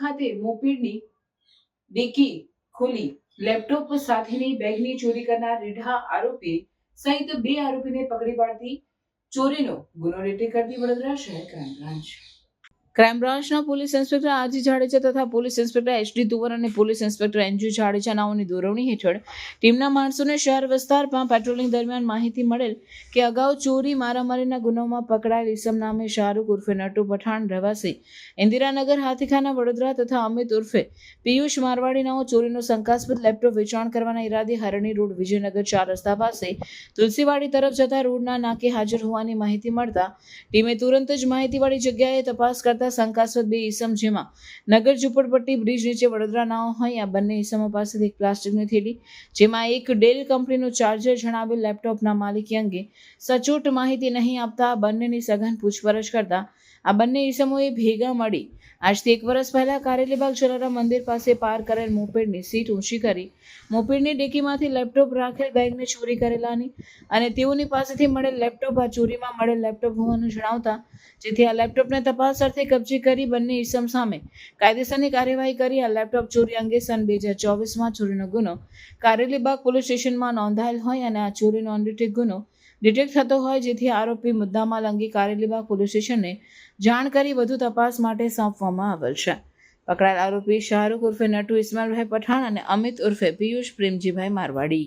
ખાતે મોપેડની ડીકી ખોલી. લેપટોપ સાથેની બેગની ચોરી કરનાર રીઢા આરોપી સહિત બે આરોપીને પકડી પાડતી ચોરીનો ગુનો રેટી કરતી વડોદરા શહેર ક્રાઇમ બ્રાન્ચ. ક્રાઇમ બ્રાન્ચના પોલીસ ઇન્સ્પેક્ટર આરજી જાડેજા તથા પોલીસ ઇન્સ્પેક્ટર એચડી તુવર અને પોલીસ ઇન્સ્પેક્ટર એનજી જાડેજા નાઓની દોરવણી હેઠળ ટીમના માણસોને શહેર વિસ્તારમાં પેટ્રોલિંગ દરમિયાન માહિતી મળેલ કે અગાઉ ચોરી મારામારીના ગુનામાં પકડાયેલ ઈસમ નામે શાહરૂખ ઉર્ફે નટુ પઠાણ રહેવાસી, ઇન્દિરાનગર હાથીખાના વડોદરા તથા અમિત ઉર્ફે પિયુષ મારવાડી નામો ચોરીનો શંકાસ્પદ લેપટોપ વેચાણ કરવાના ઈરાદે હરણી રોડ વિજયનગર ચાર રસ્તા પાસે તુલસીવાડી તરફ જતા રોડના નાકે હાજર હોવાની માહિતી મળતા ટીમે તુરંત જ માહિતીવાળી જગ્યાએ તપાસ કરતા શંકાસ્પદ બે ઈસમ જેમાં નગર ઝુંપડપટ્ટી, બ્રિજ નીચે વડોદરા નાઓ હોય, આ બંને ઈસમો પાસેથી એક પ્લાસ્ટિકની થેલી, જેમાં એક ડેલ કંપનીનું ચાર્જર જણાવેલ લેપટોપના માલિકી અંગે સચોટ માહિતી નહીં આપતા બંનેની સઘન પૂછપરછ કરતા આ બંને ઈસમોએ ભેગા મળી આજથી એક વર્ષ પહેલા કારેલીબાગ જલારામ મંદિર પાસે પાર કરેલ મોપેડની સીટ ઊંચી કરી, મોપેડની ડેકીમાંથી લેપટોપ રાખેલ બેગને ચોરી કરેલાની અને તેઓની પાસેથી મળેલ લેપટોપ આ ચોરીમાં મળેલ લેપટોપ હોવાનું જણાવતા, જેથી આ લેપટોપને તપાસ અર્થે કબજે કરી બંને ઇસમ સામે કાયદેસરની કાર્યવાહી કરી આ લેપટોપ ચોરી અંગે સન બે હજાર ચોવીસમાં ચોરીનો ગુનો કારેલીબાગ પોલીસ સ્ટેશનમાં નોંધાયેલ હોય અને આ ચોરીનો અનડિટેક ગુનો ડિટેક્ટ થતો હોય જેથી આરોપી મુદ્દામાલ અંગે કારેલીબાગ પોલીસ સ્ટેશનને જાણ કરી વધુ તપાસ માટે સોંપવામાં આવેલ છે. પકડાયેલ આરોપી શાહરૂખ ઉર્ફે નટુ ઇસ્માઇલભાઈ પઠાણ અને અમિત ઉર્ફે પિયુષ પ્રેમજીભાઈ મારવાડી.